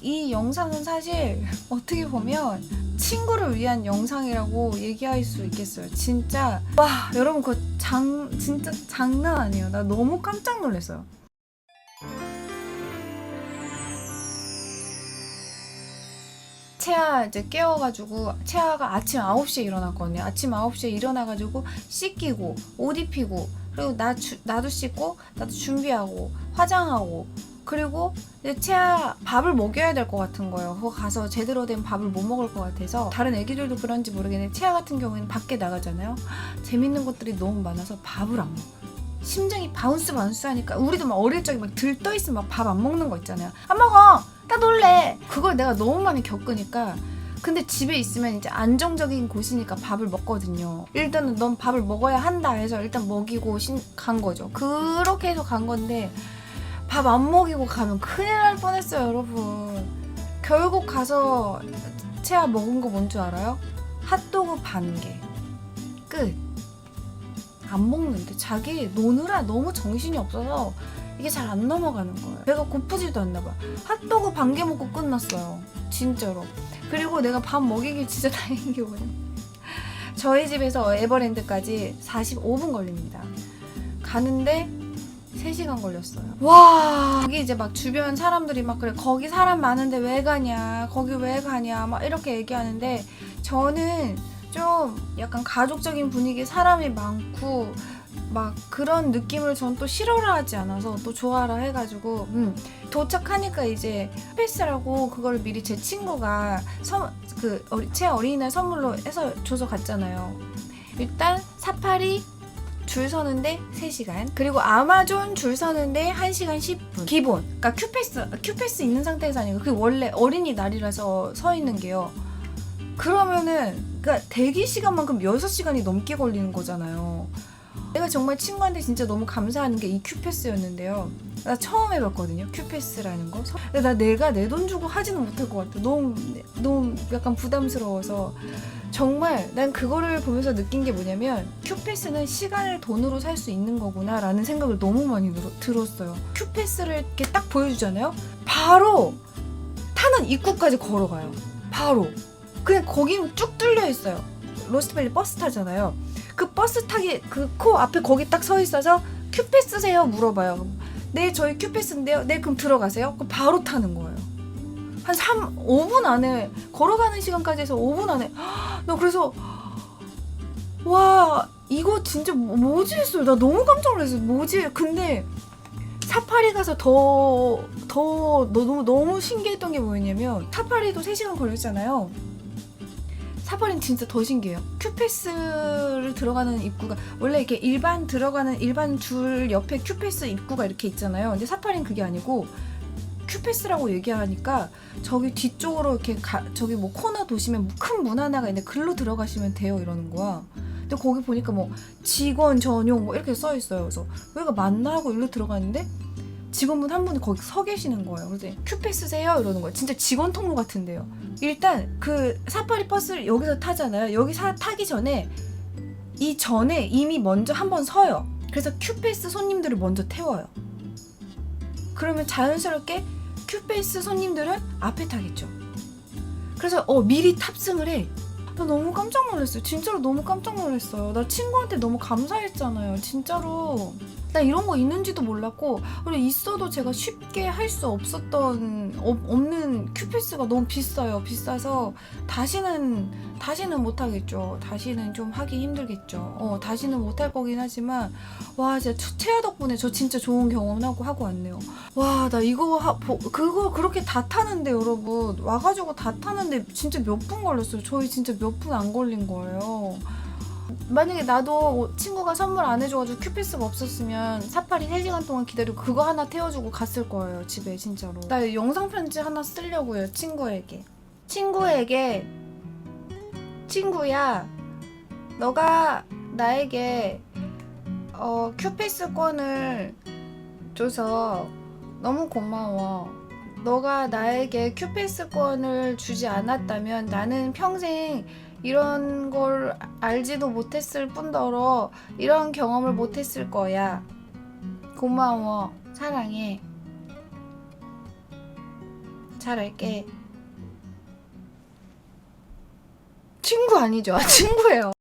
이 영상은 사실 어떻게 보면 친구를 위한 영상이라고 얘기할 수 있겠어요. 진짜 와 여러분 그거 장 진짜 장난 아니에요. 나 너무 깜짝 놀랐어요. 채아 이제 깨워가지고 채아가 아침 9시에 일어났거든요. 아침 9시에 일어나가지고 씻기고 옷 입히고 그리고 나 주, 나도 씻고 나도 준비하고 화장하고 그리고 이제 채아 밥을 먹여야 될 것 같은 거예요. 그거 가서 제대로 된 밥을 못 먹을 것 같아서 다른 애기들도 그런지 모르겠는데 채아 같은 경우에는 밖에 나가잖아요. 재밌는 것들이 너무 많아서 밥을 안 먹어. 심장이 바운스 바운스 하니까 우리도 막 어릴 적에 막 들떠 있으면 막 밥 안 먹는 거 있잖아요. 안 먹어. 나 놀래. 그걸 내가 너무 많이 겪으니까 근데 집에 있으면 이제 안정적인 곳이니까 밥을 먹거든요. 일단은 넌 밥을 먹어야 한다 해서 일단 먹이고 신- 간 거죠. 그렇게 해서 간 건데 밥 안 먹이고 가면 큰일 날 뻔했어요, 여러분. 결국 가서 채아 먹은 거 뭔 줄 알아요? 핫도그 반 개. 끝. 안 먹는데 자기 노느라 너무 정신이 없어서 이게 잘 안 넘어가는 거예요. 배가 고프지도 않나 봐. 핫도그 반 개 먹고 끝났어요. 진짜로. 그리고 내가 밥 먹이길 진짜 다행인 게 뭐냐. 저희 집에서 에버랜드까지 45분 걸립니다. 가는데 3시간 걸렸어요. 와, 거기 이제 막 주변 사람들이 막 그래. 거기 사람 많은데 왜 가냐? 거기 왜 가냐? 막 이렇게 얘기하는데 저는 좀 약간 가족적인 분위기 사람이 많고 막 그런 느낌을 전 또 싫어라 하지 않아서 또 좋아라 해가지고 음, 도착하니까 이제 패스라고 그걸 미리 제 친구가 선, 그제 어린이날 선물로 해서 줘서 갔잖아요. 일단 사파리 줄 서는데 3시간. 그리고 아마존 줄 서는데 1시간 10분. 기본. 그러니까 큐패스 큐패스 있는 상태에서 아니고 그 원래 어린이날이라서 서 있는 게요. 그러면은 그러니까 대기 시간만큼 6시간이 넘게 걸리는 거잖아요 내가 정말 친구한테 진짜 너무 감사한 게이 큐패스였는데요. 나 처음 해봤거든요 큐패스라는 거. 근데 나 내가 내 돈 주고 하지는 못할 것 같아. 너무 너무 약간 부담스러워서. 정말 난 그거를 보면서 느낀 게 뭐냐면 큐패스는 시간을 돈으로 살 수 있는 거구나 라는 생각을 너무 많이 들었어요. 큐패스를 이렇게 딱 보여주잖아요? 바로 타는 입구까지 걸어가요. 바로. 그냥 거기는 쭉 뚫려 있어요. 로스트밸리 버스 타잖아요 그 버스 타기 그 코 앞에 거기 딱 서 있어서 큐패스세요 물어봐요. 네 저희 큐패스인데요. 네 그럼 들어가세요. 그럼 바로 타는 거예요. 한 3, 5분 안에 걸어가는 시간까지 해서 5분 안에. 나 그래서 와 이거 진짜 뭐- 뭐지? 했어요. 나 너무 깜짝 놀랐어요. 뭐지? 근데 사파리 가서 더, 더 너무, 너무 신기했던 게 뭐였냐면 사파리도 3시간 걸렸잖아요 사파리는 진짜 더 신기해요 큐패스를 들어가는 입구가 원래 이렇게 일반 들어가는 일반 줄 옆에 큐패스 입구가 이렇게 있잖아요 근데 사파리는 그게 아니고 큐패스라고 얘기하니까 저기 뒤쪽으로 이렇게 가, 저기 뭐 코너 도시면 큰 문 하나가 있는데 글로 들어가시면 돼요 이러는 거야. 근데 거기 보니까 뭐 직원 전용 뭐 이렇게 써 있어요. 그래서 여기가 맞나 하고 일로 들어갔는데 직원분 한 분이 거기 서 계시는 거예요. 그래서 큐패스세요 이러는 거예요. 진짜 직원 통로 같은데요. 일단 그 사파리 버스를 여기서 타잖아요. 여기 사, 타기 전에 이 전에 이미 먼저 한 번 서요. 그래서 큐패스 손님들을 먼저 태워요. 그러면 자연스럽게 큐페이스 손님들은 앞에 타겠죠. 그래서 어 미리 탑승을 해. 나 너무 깜짝 놀랐어요. 진짜로 너무 깜짝 놀랐어요. 나 친구한테 너무 감사했잖아요. 진짜로. 나 이런 거 있는지도 몰랐고 그리고 있어도 제가 쉽게 할 수 없었던 어, 없는 큐페이스가 너무 비싸요. 비싸서 다시는 다시는 못 하겠죠. 다시는 좀 하기 힘들겠죠. 어 다시는 못 할 거긴 하지만 와 진짜 채아 덕분에 저 진짜 좋은 경험하고 하고 왔네요. 와 나 이거 하, 보, 그거 그렇게 다 타는데 여러분 와가지고 다 타는데 진짜 몇 분 걸렸어요. 저희 진짜 몇 분 안 걸린 거예요. 만약에 나도 친구가 선물 안 해줘가지고 큐피스가 없었으면 사파리 3시간 동안 기다리고 그거 하나 태워주고 갔을 거예요 집에 진짜로 나 영상 편지 하나 쓰려고요 친구에게 친구에게 친구야 너가 나에게 어 큐피스권을 줘서 너무 고마워. 너가 나에게 큐패스권을 주지 않았다면 나는 평생 이런 걸 알지도 못했을 뿐더러 이런 경험을 못했을 거야. 고마워. 사랑해. 잘할게 친구 아니죠 친구예요